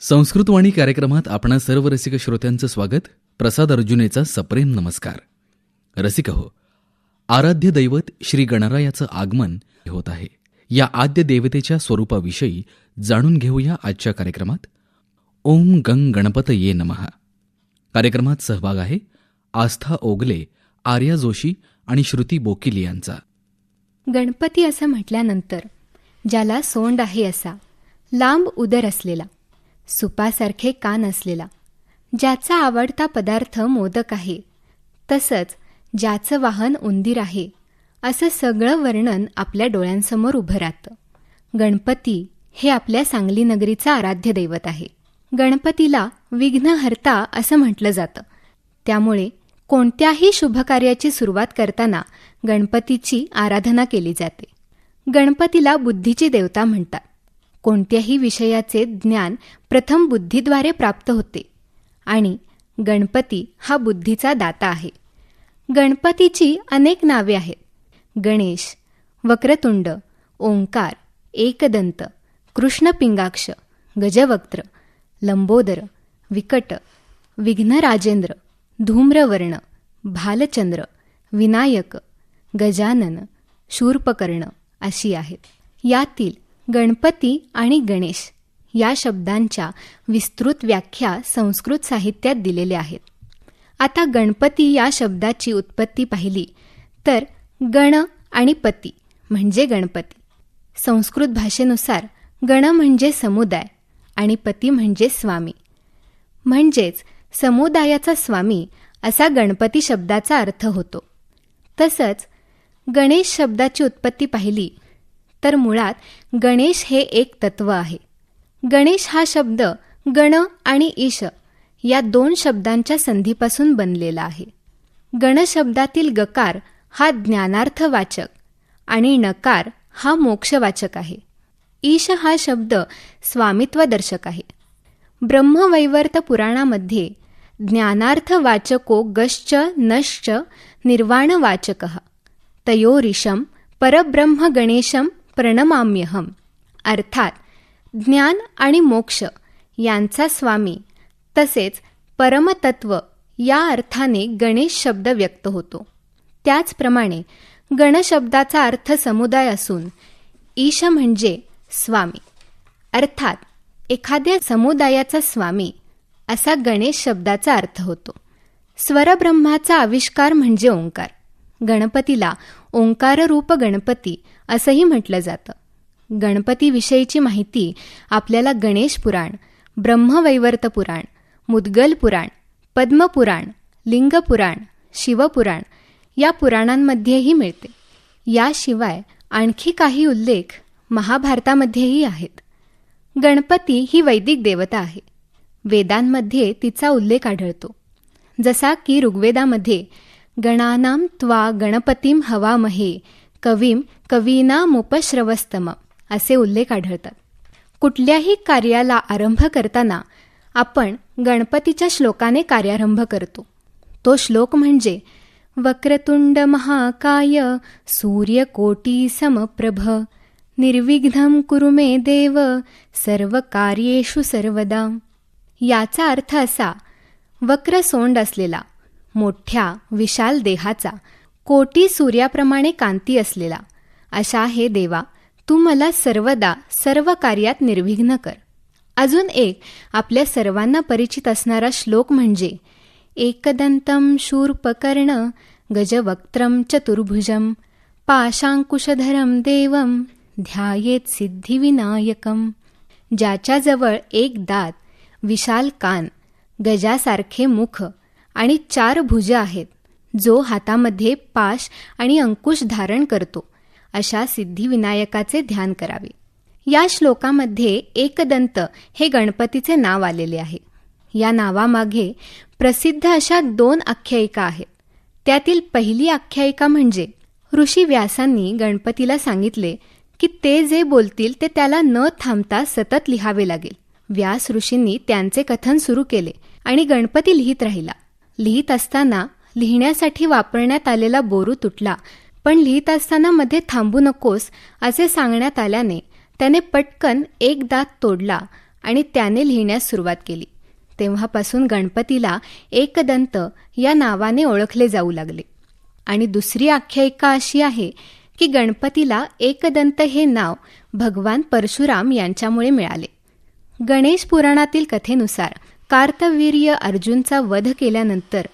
संस्कृतवाणी कार्यक्रमात आपणा सर्व रसिक श्रोत्यांचं स्वागत. प्रसाद अर्जुनेचा सप्रेम नमस्कार. रसिक हो आराध्य दैवत श्री गणरायाचं आगमन होत आहे. या आद्य देवतेच्या स्वरूपाविषयी जाणून घेऊया आजच्या कार्यक्रमात. ओम गंग गणपत ये नमः. कार्यक्रमात सहभाग आहे आस्था ओगले आर्या जोशी आणि श्रुती बोकिली यांचा. गणपती असं म्हटल्यानंतर ज्याला सोंड आहे असा लांब उदर असलेला सुपासारखे कान असलेला. ज्याचा आवडता पदार्थ मोदक आहे. तसंच ज्याचं वाहन उंदीर आहे. असं सगळं वर्णन आपल्या डोळ्यांसमोर उभं राहतं. गणपती हे आपल्या सांगली नगरीचं आराध्य दैवत आहे. गणपतीला विघ्नहर्ता असं म्हटलं जातं. त्यामुळे कोणत्याही शुभकार्याची सुरुवात करताना गणपतीची आराधना केली जाते. गणपतीला बुद्धीची देवता म्हणतात. कोणत्याही विषयाचे ज्ञान प्रथम बुद्धीद्वारे प्राप्त होते. आणि गणपती हा बुद्धीचा दाता आहे. गणपतीची अनेक नावे आहेत. गणेश वक्रतुंड ओंकार एकदंत कृष्णपिंगाक्ष गजवक्त्र लंबोदर विकट विघ्नराजेंद्र धूम्रवर्ण भालचंद्र विनायक गजानन शूर्पकर्ण अशी आहेत. यातील गणपती आणि गणेश या शब्दांच्या विस्तृत व्याख्या संस्कृत साहित्यात दिलेल्या आहेत. आता गणपती या शब्दाची उत्पत्ती पाहिली तर गण आणि पती म्हणजे गणपती. संस्कृत भाषेनुसार गण म्हणजे समुदाय आणि पती म्हणजे स्वामी. म्हणजेच समुदायाचा स्वामी असा गणपती शब्दाचा अर्थ होतो. तसंच गणेश शब्दाची उत्पत्ती पाहिली तर मुळात गणेश हे एक तत्व आहे. गणेश हा शब्द गण आणि ईश या दोन शब्दांच्या संधीपासून बनलेला आहे. गण शब्दातील गकार हा ज्ञानार्थवाचक आणि नकार हा मोक्षवाचक आहे. ईश हा शब्द स्वामित्वदर्शक आहे. ब्रह्मवैवर्त पुराणामध्ये ज्ञानार्थवाचको गश्च नश्च निर्वाणवाचक तयोरिशम परब्रह्मगणेशम प्रणमाम्यहम. अर्थात ज्ञान आणि मोक्ष यांचा स्वामी तसेच परमतत्व या अर्थाने गणेश शब्द व्यक्त होतो. त्याचप्रमाणे गणशब्दाचा अर्थ समुदाय असून ईश म्हणजे स्वामी. अर्थात एखाद्या समुदायाचा स्वामी असा गणेश शब्दाचा अर्थ होतो. स्वरब्रह्माचा आविष्कार म्हणजे ओंकार. गणपतीला ओंकाररूप गणपती असंही म्हटलं जातं. गणपतीविषयीची माहिती आपल्याला गणेश पुराण ब्रह्मवैवर्त पुराण मुद्गल पुराण पद्मपुराण लिंगपुराण शिवपुराण या पुराणांमध्येही मिळते. याशिवाय आणखी काही उल्लेख महाभारतामध्येही आहेत. गणपती ही वैदिक देवता आहे. वेदांमध्ये तिचा उल्लेख आढळतो. जसा की ऋग्वेदामध्ये गणानाम त्वा गणपतीम हवामहे कवीम कवीनामुपश्रवस्तम असे उल्लेख आढळतात. कुठल्याही कार्याला आरंभ करताना आपण गणपतीच्या श्लोकाने कार्यारंभ करतो. तो श्लोक म्हणजे वक्रतुंड महाकाय सूर्यकोटी समप्रभ निर्विघ्नं कुरु मे देव सर्व कार्येषु सर्वदा. याचा अर्थ असा वक्र सोंड असलेला मोठ्या विशाल देहाचा कोटी सूर्याप्रमाणे कांती असलेला. अशा हे देवा तू मला सर्वदा सर्व कार्यात निर्विघ्न कर. अजून एक आपल्या सर्वांना परिचित असणारा श्लोक म्हणजे एकदंतम शूर्पकर्ण गजवक्त्रम चतुर्भुजम पाशांकुशधरम देवम ध्यायेत सिद्धिविनायकम. ज्याच्याजवळ एक दात विशाल कान गजासारखे मुख आणि चार भुज आहेत जो हातामध्ये पाश आणि अंकुश धारण करतो. अशा सिद्धिविनायकाचे ध्यान करावे. या श्लोकामध्ये एकदंत हे गणपतीचे नाव आलेले आहे. या नावामागे प्रसिद्ध अशा दोन आख्यायिका आहेत. त्यातील पहिली आख्यायिका म्हणजे ऋषी व्यासांनी गणपतीला सांगितले की ते जे बोलतील ते त्याला न थांबता सतत लिहावे लागेल. व्यास ऋषींनी त्यांचे कथन सुरू केले आणि गणपती लिहित राहिला. लिहित असताना लिहिण्यासाठी वापरण्यात आलेला बोरू तुटला. पण लिहित असताना मध्ये थांबू नकोस असे सांगण्यात आल्याने त्याने पटकन एक दात तोडला आणि त्याने लिहिण्यास सुरुवात केली. तेव्हापासून गणपतीला एकदंत या नावाने ओळखले जाऊ लागले. आणि दुसरी आख्यायिका अशी आहे की गणपतीला एकदंत हे नाव भगवान परशुराम यांच्यामुळे मिळाले. गणेश पुराणातील कथेनुसार कार्तवीर्य अर्जुनचा वध केल्यानंतर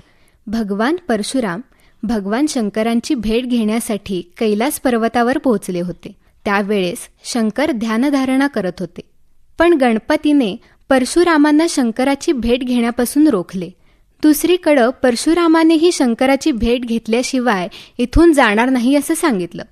भगवान परशुराम भगवान शंकरांची भेट घेण्यासाठी कैलास पर्वतावर पोहोचले होते. त्यावेळेस शंकर ध्यानधारणा करत होते. पण गणपतीने परशुरामांना शंकराची भेट घेण्यापासून रोखले. दुसरीकडं परशुरामानेही शंकराची भेट घेतल्याशिवाय इथून जाणार नाही असं सांगितलं.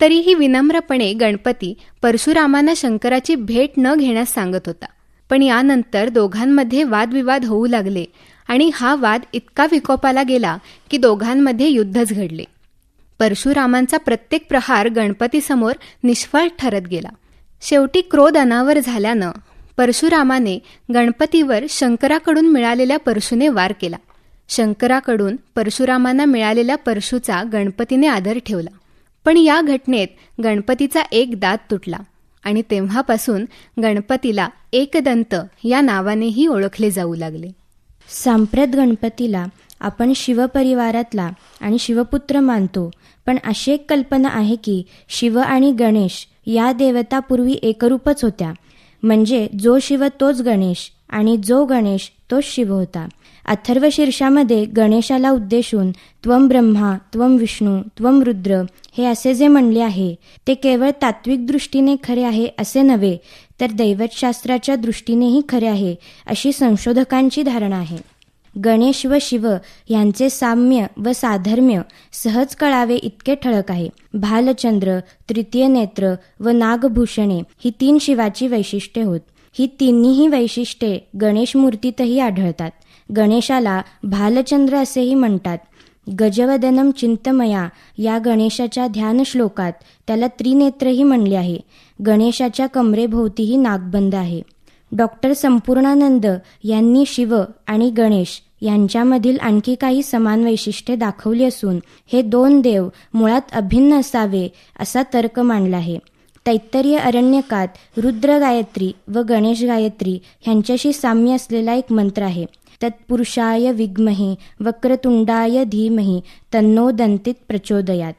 तरीही विनम्रपणे गणपती परशुरामांना शंकराची भेट न घेण्यास सांगत होता. पण यानंतर दोघांमध्ये वादविवाद होऊ लागले आणि हा वाद इतका विकोपाला गेला की दोघांमध्ये युद्धच घडले. परशुरामांचा प्रत्येक प्रहार गणपतीसमोर निष्फळ ठरत गेला. शेवटी क्रोध अनावर झाल्यानं परशुरामाने गणपतीवर शंकराकडून मिळालेल्या परशुने वार केला. शंकराकडून परशुरामांना मिळालेल्या परशुचा गणपतीने आदर ठेवला. पण या घटनेत गणपतीचा एक दात तुटला. आणि तेव्हापासून गणपतीला एकदंत या नावानेही ओळखले जाऊ लागले. सांप्रत गणपतीला आपण शिवपरिवारातला आणि शिवपुत्र मानतो पण अशी एक कल्पना आहे की शिव आणि गणेश या देवता पूर्वी एकरूपच होत्या. म्हणजे जो शिव तोच गणेश आणि जो गणेश तोच शिव होता. अथर्व शीर्षामध्ये गणेशाला उद्देशून त्वम ब्रह्मा त्वम विष्णू त्वम रुद्र हे असे जे म्हणले आहे ते केवळ तात्विक दृष्टीने खरे आहे असे नव्हे तर दैवतशास्त्राच्या दृष्टीनेही खरे आहे अशी संशोधकांची धारणा आहे. गणेश व शिव यांचे साम्य व साधर्म्य सहज कळावे इतके ठळक आहे. भालचंद्र तृतीय नेत्र व नागभूषणे ही तीन शिवाची वैशिष्ट्ये होत. ही तिन्हीही वैशिष्ट्ये गणेश मूर्तीतही आढळतात. गणेशाला भालचंद्र असेही म्हणतात. गजवदनम चिंतमया या गणेशाच्या ध्यान श्लोकात त्याला त्रिनेत्रही म्हणले आहे. गणेशाच्या कमरेभोवतीही नागबंद आहे. डॉक्टर संपूर्णानंद यांनी शिव आणि गणेश यांच्यामधील आणखी काही समान वैशिष्ट्ये दाखवली असून हे दोन देव मुळात अभिन्न असावे असा तर्क मांडला आहे. तैत्तरीय अरण्यकात रुद्र गायत्री व गणेश गायत्री ह्यांच्याशी साम्य असलेला एक मंत्र आहे. तत्पुरुषाय विद्महे वक्रतुंडाय धीमहि तन्नो दंतित प्रचोदयात।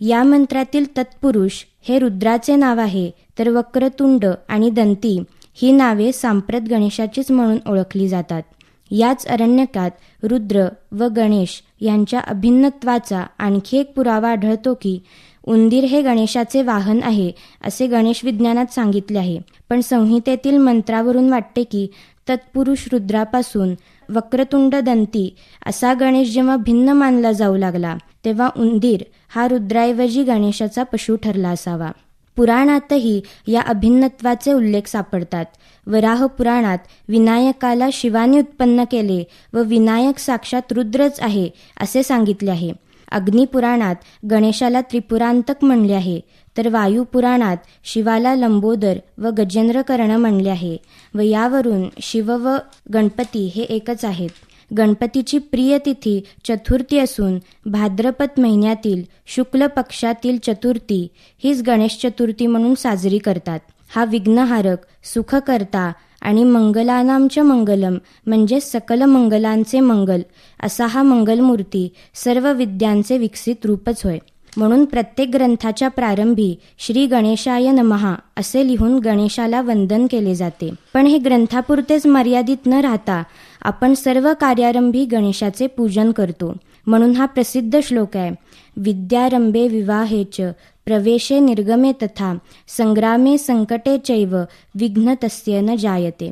या मंत्रातील तत्पुरुष हे रुद्राचे नाव आहे तर वक्रतुंड आणि दंती ही नावे सांप्रत गणेशाचीच म्हणून ओळखली जातात. याच अरण्यकात रुद्र व गणेश यांच्या अभिन्नत्वाचा आणखी एक पुरावा आढळतो की उंदीर हे गणेशाचे वाहन आहे असे गणेश विज्ञानात सांगितले आहे. पण संहितेतील मंत्रावरून वाटते की तत्पुरुष रुद्रापासून वक्रतुंड दंती असा गणेश जेव्हा भिन्न मानला जाऊ लागला तेव्हा उंदीर हा रुद्राऐवजी गणेशाचा पशु ठरला असावा. पुराणातही या अभिन्नत्वाचे उल्लेख सापडतात. वराह पुराणात विनायकाला शिवाने उत्पन्न केले व विनायक साक्षात रुद्रच आहे असे सांगितले आहे. अग्निपुराणात गणेशाला त्रिपुरांतक म्हणले आहे. तर वायुपुराणात शिवाला लंबोदर व गजेंद्र कर्ण म्हणले आहे व यावरून शिव व गणपती हे एकच आहेत. गणपतीची प्रिय तिथी चतुर्थी असून भाद्रपद महिन्यातील शुक्ल पक्षातील चतुर्थी हीच गणेश चतुर्थी म्हणून साजरी करतात. हा विघ्नहारक सुखकर्ता आणि मंगलानामच मंगलम म्हणजे सकल मंगलांचे मंगल असा हा मंगलमूर्ती सर्व विद्यांचे विकसित रूपच होय. म्हणून प्रत्येक ग्रंथाच्या प्रारंभी श्री गणेशाय नमहा असे लिहून गणेशाला वंदन केले जाते. पण हे ग्रंथापुरतेच मर्यादित न राहता आपण सर्व कार्यारंभी गणेशाचे पूजन करतो. म्हणून हा प्रसिद्ध श्लोक आहे. विद्यारंभे विवाहेच प्रवेशे निर्गमे तथा संग्रामे संकटे चैव विघ्न तस्य न जायते.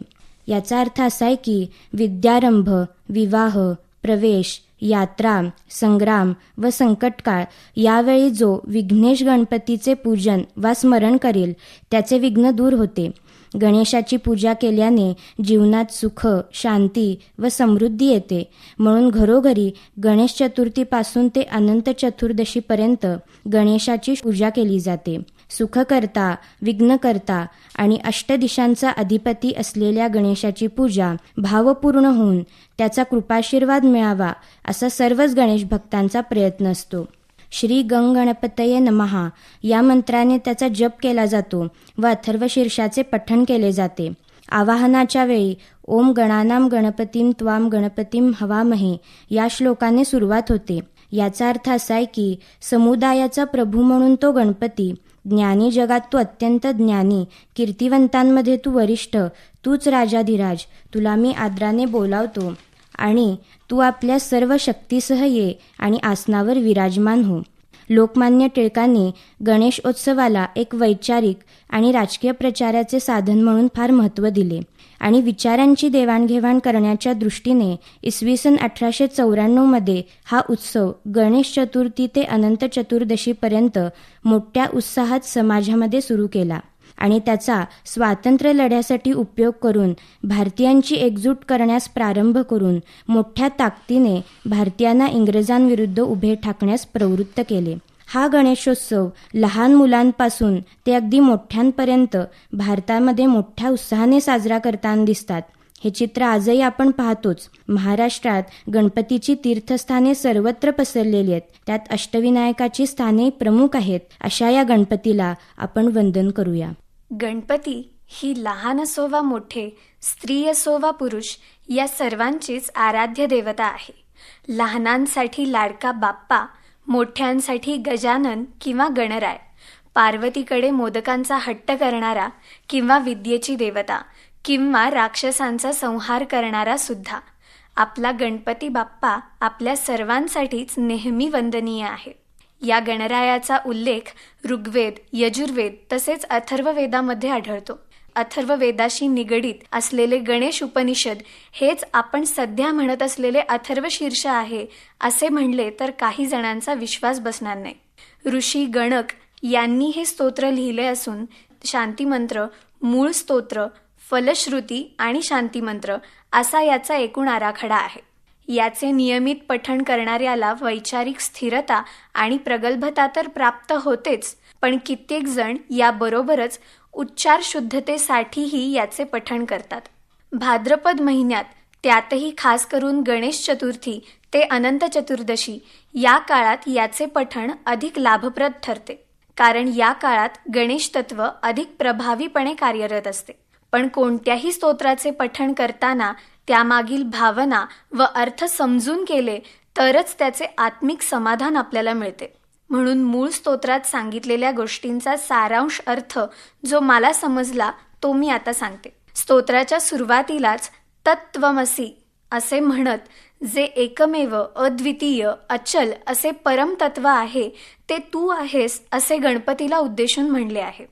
याचा अर्थ असा आहे की विद्यारंभ विवाह प्रवेश यात्रा संग्राम व संकटकाळ यावेळी जो विघ्नेश गणपतीचे पूजन वा स्मरण करेल त्याचे विघ्न दूर होते. गणेशाची पूजा केल्याने जीवनात सुख शांती व समृद्धी येते. म्हणून घरोघरी गणेश चतुर्थीपासून ते अनंत चतुर्दशीपर्यंत गणेशाची पूजा केली जाते. सुखकर्ता विघ्नकर्ता आणि अष्टदिशांचा अधिपती असलेल्या गणेशाची पूजा भावपूर्ण होऊन त्याचा कृपाशीर्वाद मिळावा असा सर्वच गणेश भक्तांचा प्रयत्न असतो. श्री गंग गणपतये नमहा. या मंत्राने त्याचा जप केला जातो व अथर्व शीर्षाचे पठण केले जाते. आवाहनाच्या वेळी ओम गणानाम गणपतीम त्वाम गणपतीम हवामहे या श्लोकाने सुरुवात होते. याचा अर्थ असा आहे की समुदायाचा प्रभू म्हणून तो गणपती ज्ञानी जगात तू अत्यंत ज्ञानी कीर्तिवंतांमध्ये तू वरिष्ठ तूच राजाधिराज तुला मी आदराने बोलावतो आणि तू आपल्या सर्व शक्तीसह ये आणि आसनावर विराजमान हो. लोकमान्य टिळकांनी गणेशोत्सवाला एक वैचारिक आणि राजकीय प्रचाराचे साधन म्हणून फार महत्त्व दिले. आणि विचारांची देवाणघेवाण करण्याच्या दृष्टीने इसवी सन अठराशे चौऱ्याण्णवमध्ये हा उत्सव गणेश चतुर्थी ते अनंत चतुर्दशीपर्यंत मोठ्या उत्साहात समाजामध्ये सुरू केला आणि त्याचा स्वातंत्र्य लढ्यासाठी उपयोग करून भारतीयांची एकजूट करण्यास प्रारंभ करून मोठ्या ताकदीने भारतीयांना इंग्रजांविरुद्ध उभे ठाकण्यास प्रवृत्त केले. हा गणेशोत्सव लहान मुलांपासून ते अगदी मोठ्यांपर्यंत भारतामध्ये मोठ्या उत्साहाने साजरा करताना दिसतात. हे चित्र आजही आपण पाहतोच. महाराष्ट्रात गणपतीची तीर्थस्थाने सर्वत्र पसरलेली आहेत. त्यात अष्टविनायकाची स्थाने प्रमुख आहेत. अशा या गणपतीला आपण वंदन करूया. गणपती ही लहान असो वा मोठे स्त्री असो वा पुरुष या सर्वांचीच आराध्य देवता आहे. लहानांसाठी लाडका बाप्पा मोठ्यांसाठी गजानन किंवा गणराय पार्वतीकडे मोदकांचा हट्ट करणारा किंवा विद्येची देवता किंवा राक्षसांचा संहार करणारा सुद्धा. आपला गणपती बाप्पा आपल्या सर्वांसाठीच नेहमी वंदनीय आहे. या गणरायाचा उल्लेख ऋग्वेद यजुर्वेद तसेच अथर्ववेदामध्ये आढळतो. अथर्व वेदाशी निगडीत असलेले गणेश उपनिषद हेच आपण सध्या म्हणत असलेले अथर्व शीर्ष आहे असे म्हणले तर काही जणांचा विश्वास बसणार नाही. ऋषी गणक यांनी हे स्तोत्र लिहिले असून शांतिमंत्र मूळ स्तोत्र फलश्रुती आणि शांतिमंत्र असा याचा एकूण आराखडा आहे. याचे नियमित पठण करणाऱ्याला वैचारिक स्थिरता आणि प्रगल्भता तर प्राप्त होतेच पण कित्येक जण याबरोबरच उच्चार शुद्धतेसाठीही याचे पठण करतात. भाद्रपद महिन्यात त्यातही खास करून गणेश चतुर्थी ते अनंत चतुर्दशी या काळात याचे पठण अधिक लाभप्रद ठरते. कारण या काळात गणेश तत्व अधिक प्रभावीपणे कार्यरत असते. पण कोणत्याही स्तोत्राचे पठण करताना त्यामागील भावना व अर्थ समजून केले तरच त्याचे आत्मिक समाधान आपल्याला मिळते. म्हणून मूळ स्तोत्रात सांगितलेल्या गोष्टींचा सारांश अर्थ जो मला समजला तो मी आता सांगते. स्तोत्राच्या सुरुवातीलाच तत्वमसी असे म्हणत जे एकमेव अद्वितीय अचल असे परमतत्व आहे ते तू आहेस असे गणपतीला उद्देशून म्हणले आहे.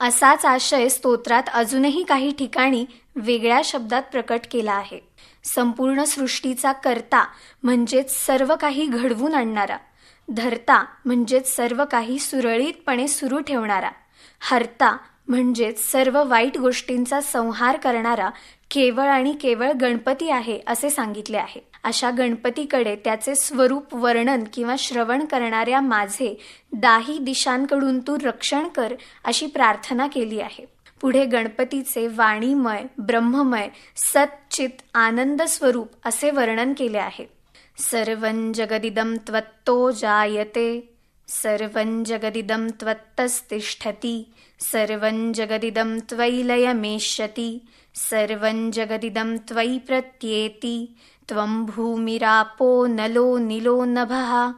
असाच आशय स्तोत्रात अजूनही काही ठिकाणी वेगळ्या शब्दात प्रकट केला आहे. संपूर्ण सृष्टीचा कर्ता म्हणजेच सर्व काही घडवून आणणारा. धर्ता म्हणजेच सर्व काही सुरळीतपणे सुरू ठेवणारा. हर्ता म्हणजेच सर्व वाईट गोष्टींचा संहार करणारा केवळ आणि केवळ गणपती आहे असे सांगितले आहे. अशा गणपतीकडे त्याचे स्वरूप वर्णन किंवा श्रवण करणाऱ्या माझे दाही दिशांकडून तू रक्षण कर अशी प्रार्थना केली आहे. पुढे गणपतीचे वाणीमय ब्रह्ममय सच्चित आनंद स्वरूप असे वर्णन केले आहे. सर्वं जगदिदं त्वत्तो जायते सर्वं जगदिदं त्वत्तस्तिष्ठति सर्वं जगदिदं त्वयि लयमेष्यति सर्वं जगदिदं त्वयि प्रत्येति त्वं भूमिरापो नलो निलो नभः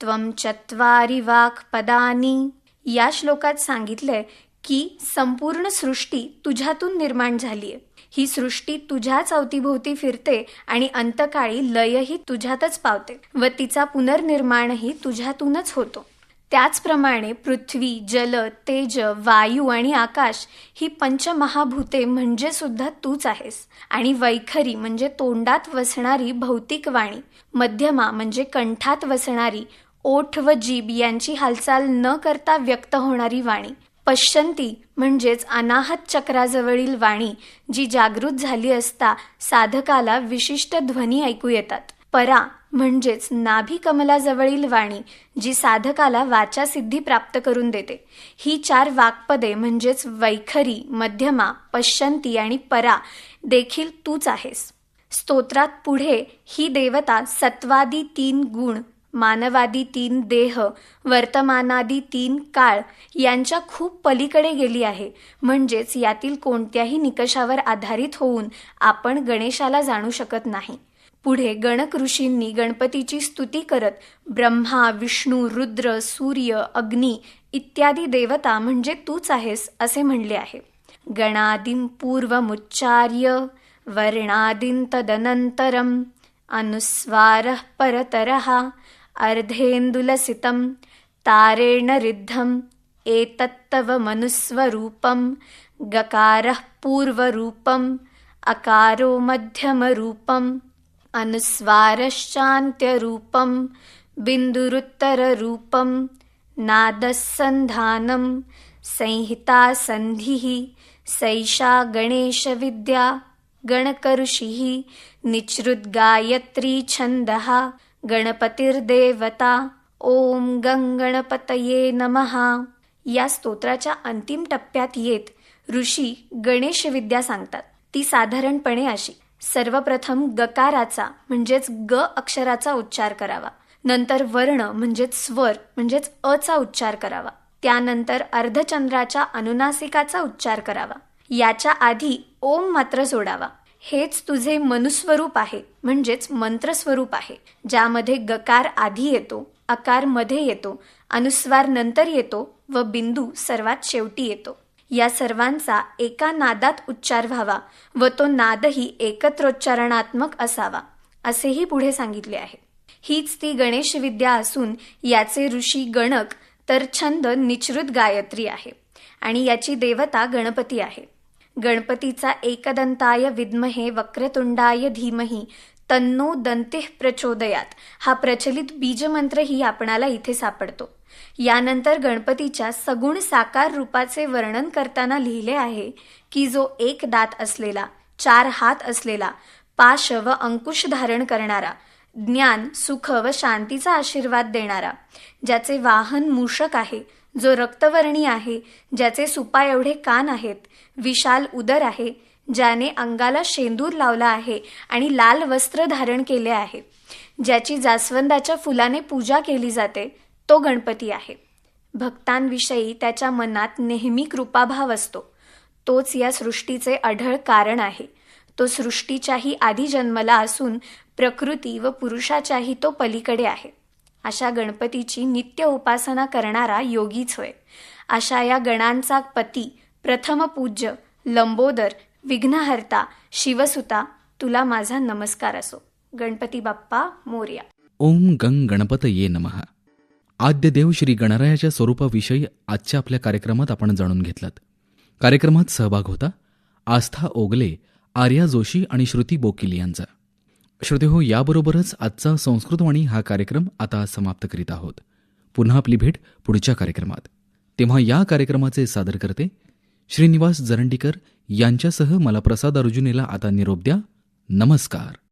त्वं चत्वारि वाक्पदानि। या श्लोकात सांगितलंय की संपूर्ण सृष्टी तुझ्यातून निर्माण झालीय. ही सृष्टी तुझ्याच अवतीभोवती फिरते आणि अंतकाळी लयही तुझ्यातच पावते व तिचा पुनर्निर्माणही तुझ्यातूनच होतो. त्याचप्रमाणे पृथ्वी जल तेज वायू आणि आकाश ही पंचमहाभूते म्हणजे सुद्धा तूच आहेस. आणि वैखरी म्हणजे तोंडात वसणारी भौतिक वाणी मध्यमा म्हणजे कंठात वसणारी ओठ व जीभ यांची हालचाल न करता व्यक्त होणारी वाणी. पश्चंती म्हणजेच अनाहत चक्राजवळील वाणी जी जागृत झाली असता साधकाला विशिष्ट ध्वनी ऐकू येतात. परा म्हणजेच नाभी कमलाजवळील वाणी जी साधकाला वाचासिद्धी प्राप्त करून देते. ही चार वाक्पदे म्हणजेच वैखरी मध्यमा पश्चंती आणि परा देखील तूच आहेस. स्तोत्रात पुढे ही देवता सत्वादी तीन गुण मानवादी तीन देह वर्तमानादी तीन काळ यांच्या खूप पलीकडे गेली आहे. म्हणजेच यातील कोणत्याही निकषावर आधारित होऊन आपण गणेशाला जाणू शकत नाही. पुढे गणक ऋषींनी गणपतीची स्तुती करत ब्रह्मा विष्णू रुद्र सूर्य अग्नी इत्यादी देवता म्हणजे तूच आहेस असे म्हणले आहे. गणादिं पूर्वमुच्चार्य वर्णादिं तदनन्तरम् अनुस्वारः परतरहा अर्धेन्दुलसितं तारेण रिद्धम् एतत्तव मनुस्वरूपं गकारः पूर्वरूपम् अकारो मध्यमरूपम् अनुस्वारश्चान्त्यरूपं बिन्दुरुत्तररूपं नादः सन्धानं संहिता सन्धिः सैषा गणेशविद्या गणकऋषिः निचृद्गायत्री छन्दः गणपतिर्देवता. ओम गंगणपतये नमः. या स्तोत्राच्या अंतिम टप्प्यात येत ऋषी गणेश विद्या सांगतात. ती साधारणपणे अशी. सर्वप्रथम गकाराचा म्हणजेच ग अक्षराचा उच्चार करावा. नंतर वर्ण म्हणजेच स्वर म्हणजेच अचा उच्चार करावा. त्यानंतर अर्धचंद्राच्या अनुनासिकाचा उच्चार करावा. याच्या आधी ओम मात्र सोडावा. हेच तुझे मनुस्वरूप आहे म्हणजेच मंत्रस्वरूप आहे ज्यामध्ये गकार आधी येतो आकारमध्ये येतो अनुस्वार नंतर येतो व बिंदू सर्वात शेवटी येतो. या सर्वांचा एका नादात उच्चार व्हावा व तो नादही एकत्रोच्चारणात्मक असावा असेही पुढे सांगितले आहे. हीच ती गणेश विद्या असून याचे ऋषी गणक तर छंद निचृत गायत्री आहे आणि याची देवता गणपती आहे. गणपतीचा एकदंताय विद्महे वक्रतुंडाय धीमही तन्नो दंतेः प्रचोदयात. हा प्रचलित बीजमंत्रही आपणाला इथे सापडतो. यानंतर गणपतीच्या सगुण साकार रूपाचे वर्णन करताना लिहिले आहे की जो एक दात असलेला चार हात असलेला पाश व अंकुश धारण करणारा ज्ञान सुख व शांतीचा आशीर्वाद देणारा ज्याचे वाहन मूषक आहे जो रक्तवर्णी आहे ज्याचे सुपा एवढे कान आहेत विशाल उदर आहे ज्याने अंगाला शेंदूर लावला आहे आणि लाल वस्त्र धारण केले आहे. ज्याची जास्वंदाच्या फुलाने पूजा केली जाते तो गणपती आहे. भक्तांविषयी त्याच्या मनात नेहमी कृपाभाव असतो. तोच या सृष्टीचे अढळ कारण आहे. तो सृष्टीच्याही आधी जन्मला असून प्रकृती व पुरुषाच्याही तो पलीकडे आहे. अशा गणपतीची नित्य उपासना करणारा योगीच होय. अशा या गणांचा पती प्रथम पूज्य लंबोदर विघ्नहर्ता शिवसुता तुला माझा नमस्कार असो. गणपती बाप्पा मोर्या. ओम गंग गणपतये नमः. आद्य देव श्री गणरायाच्या स्वरूपाविषयी आजच्या आपल्या कार्यक्रमात आपण जाणून घेतलात. कार्यक्रमात सहभाग होता आस्था ओगले आर्या जोशी आणि श्रुती बोकील यांचा. श्रोते हो याबरोबरच आजचा संस्कृतवाणी हा कार्यक्रम आता समाप्त करीत आहोत. पुन्हा आपली भेट पुढच्या कार्यक्रमात. तेव्हा या कार्यक्रमाचे सादर करते श्रीनिवास जरंडीकर. यांच्यासह मला प्रसाद अर्जुनेला आता निरोप द्या. नमस्कार.